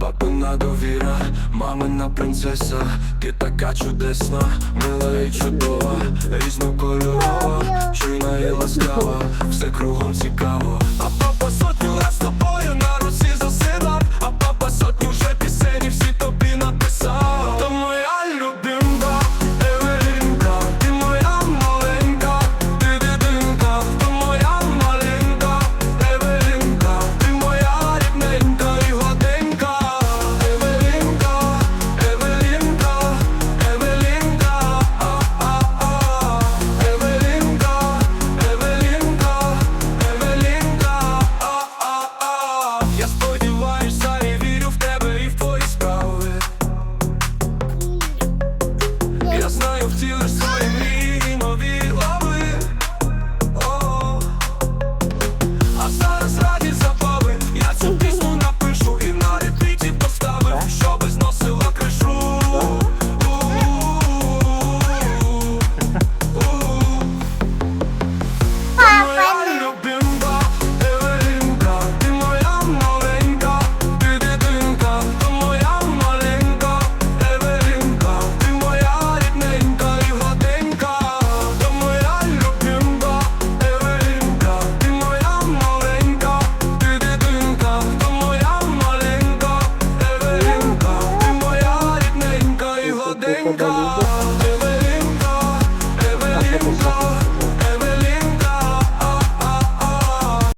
Папина довіра, мамина принцеса, ти така чудесна, мила і чудова, різнокольорова, чуйна і ласкава, все кругом цікаво. Евелінка, Евелінка, Евелінка.